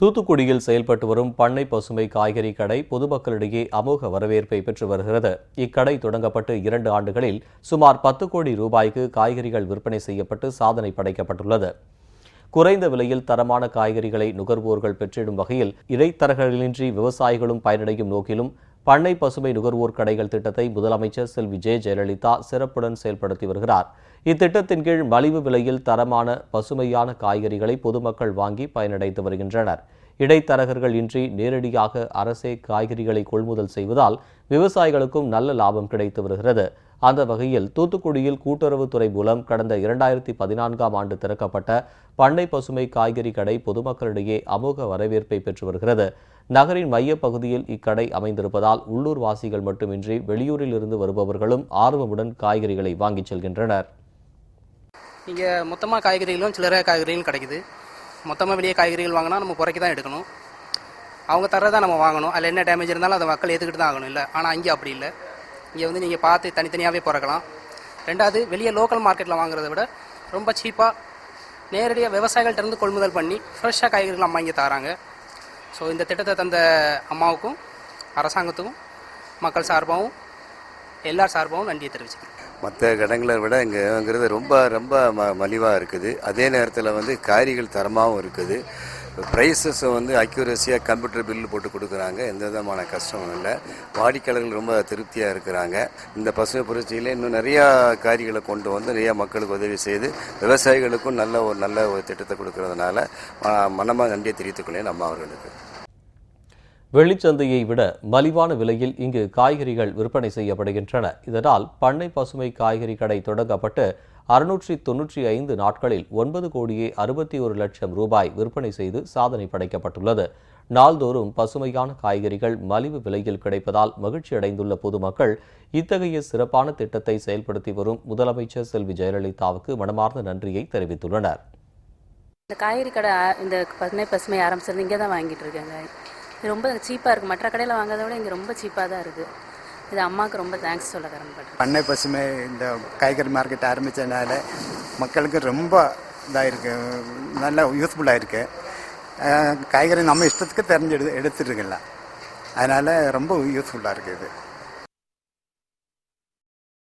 தூத்துக்குடியில் செயல்பட்டு வரும் பண்ணை பசுமை காய்கறி கடை பொதுமக்களிடையே அமோக வரவேற்பை பெற்று வருகிறது. இக்கடை தொடங்கப்பட்டு இரண்டு ஆண்டுகளில் சுமார் பத்து கோடி ரூபாய்க்கு காய்கறிகள் விற்பனை செய்யப்பட்டு சாதனை படைக்கப்பட்டுள்ளது. குறைந்த விலையில் தரமான காய்கறிகளை நுகர்வோர்கள் பெற்றிடும் வகையில் இடைத்தரகர்களின்றி விவசாயிகளும் பயனடையும் நோக்கிலும் பண்ணை பசுமை நுகர்வோர் கடைகள் திட்டத்தை முதலமைச்சர் செல்வி ஜெ ஜெயலலிதா சிறப்புடன் செயல்படுத்தி வருகிறார். இத்திட்டத்தின் கீழ் மலிவு விலையில் தரமான பசுமையான காய்கறிகளை பொதுமக்கள் வாங்கி பயனடைந்து வருகின்றனர். இடைத்தரகர்கள் இன்றி நேரடியாக அரசே காய்கறிகளை கொள்முதல் செய்வதால் விவசாயிகளுக்கும் நல்ல லாபம் கிடைத்து வருகிறது. அந்த வகையில் தூத்துக்குடியில் கூட்டுறவுத்துறை மூலம் கடந்த இரண்டாயிரத்தி பதினான்காம் ஆண்டு திறக்கப்பட்ட பண்ணை பசுமை காய்கறி கடை பொதுமக்களிடையே அமோக வரவேற்பை பெற்று வருகிறது. நகரின் மையப் பகுதியில் இக்கடை அமைந்திருப்பதால் உள்ளூர் வாசிகள் மட்டுமின்றி வெளியூரில் இருந்து வருபவர்களும் ஆர்வமுடன் காய்கறிகளை வாங்கிச் செல்கின்றனர். இங்கே மொத்தமாக காய்கறிகளும் சில்லறை காய்கறிகளும் கிடைக்குது. மொத்தமாக வெளியே காய்கறிகள் வாங்கினா நம்ம குறைக்க தான் எடுக்கணும். அவங்க தர்றதை நம்ம வாங்கணும். அதில் என்ன டேமேஜ் இருந்தாலும் அதை மக்கள் ஏற்றுக்கிட்டு தான் ஆகணும் இல்லை. ஆனால் இங்கே அப்படி இல்லை. இங்கே வந்து நீங்கள் பார்த்து தனித்தனியாகவே பிறக்கலாம். ரெண்டாவது வெளியே லோக்கல் மார்க்கெட்டில் வாங்குறத விட ரொம்ப சீப்பாக நேரடியாக விவசாயிகள்ட்ட இருந்து கொள்முதல் பண்ணி ஃப்ரெஷ்ஷாக காய்கறிகள் அம்மா இங்கே தராங்க. ஸோ இந்த திட்டத்தை தந்த அம்மாவுக்கும் அரசாங்கத்துக்கும் மக்கள் சார்பாகவும் எல்லார் சார்பாகவும் நன்றியை தெரிவிச்சுக்கிறேன். மற்ற இடங்களை விட இங்கேங்கிறது ரொம்ப ரொம்ப ம மலிவாக இருக்குது. அதே நேரத்தில் வந்து காய்கறிகள் தரமாகவும் இருக்குது. ப்ரைஸஸை வந்து அக்யூரஸியாக கம்ப்யூட்டர் பில்லு போட்டு கொடுக்குறாங்க. எந்த விதமான கஷ்டமும் இல்லை. வாடிக்கையாளர்கள் ரொம்ப திருப்தியாக இருக்கிறாங்க. இந்த பசுமை புரட்சியில் இன்னும் நிறையா காரிகளை கொண்டு வந்து நிறையா மக்களுக்கு உதவி செய்து விவசாயிகளுக்கும் நல்ல ஒரு நல்ல ஒரு திட்டத்தை கொடுக்கறதுனால ம- மனமாக நன்றியை தெரிவித்துக்கொள்ளேன் நம்ம அவர்களுக்கு. வெளிச்சந்தையை விட மலிவான விலையில் இங்கு காய்கறிகள் விற்பனை செய்யப்படுகின்றன. இதனால் பண்ணை பசுமை காய்கறி கடை தொடங்கப்பட்டு அறுநூற்றி தொன்னூற்றி ஐந்து நாட்களில் ஒன்பது கோடியே அறுபத்தி ஒரு லட்சம் ரூபாய் விற்பனை செய்து சாதனை படைக்கப்பட்டுள்ளது. நாள்தோறும் பசுமையான காய்கறிகள் மலிவு விலையில் கிடைப்பதால் மகிழ்ச்சி அடைந்துள்ள பொதுமக்கள் இத்தகைய சிறப்பான திட்டத்தை செயல்படுத்தி வரும் முதலமைச்சர் செல்வி ஜெயலலிதாவுக்கு மனமார்ந்த நன்றியை தெரிவித்துள்ளனர். இந்த காய்கறி கடை இந்த பசுமை பசுமை ஆரம்பிச்சிருந்து இங்கே தான் வாங்கிட்டு இருக்கேங்க. இது ரொம்ப சீப்பாக இருக்குது மற்ற கடையில் வாங்குறத விட இங்கே ரொம்ப சீப்பாக தான் இருக்குது இது அம்மாவுக்கு ரொம்ப தேங்க்ஸ் சொல்ல கடமைப்பட்டேன் பண்ணை பசுமை இந்த காய்கறி மார்க்கெட் ஆரம்பித்ததுனால மக்களுக்கு ரொம்ப இதாக இருக்குது நல்ல யூஸ்ஃபுல்லாக இருக்குது காய்கறி நம்ம இஷ்டத்துக்கு தெரிஞ்சு எடு எடுத்துருக்கலாம் அதனால் ரொம்ப யூஸ்ஃபுல்லாக இருக்குது இது.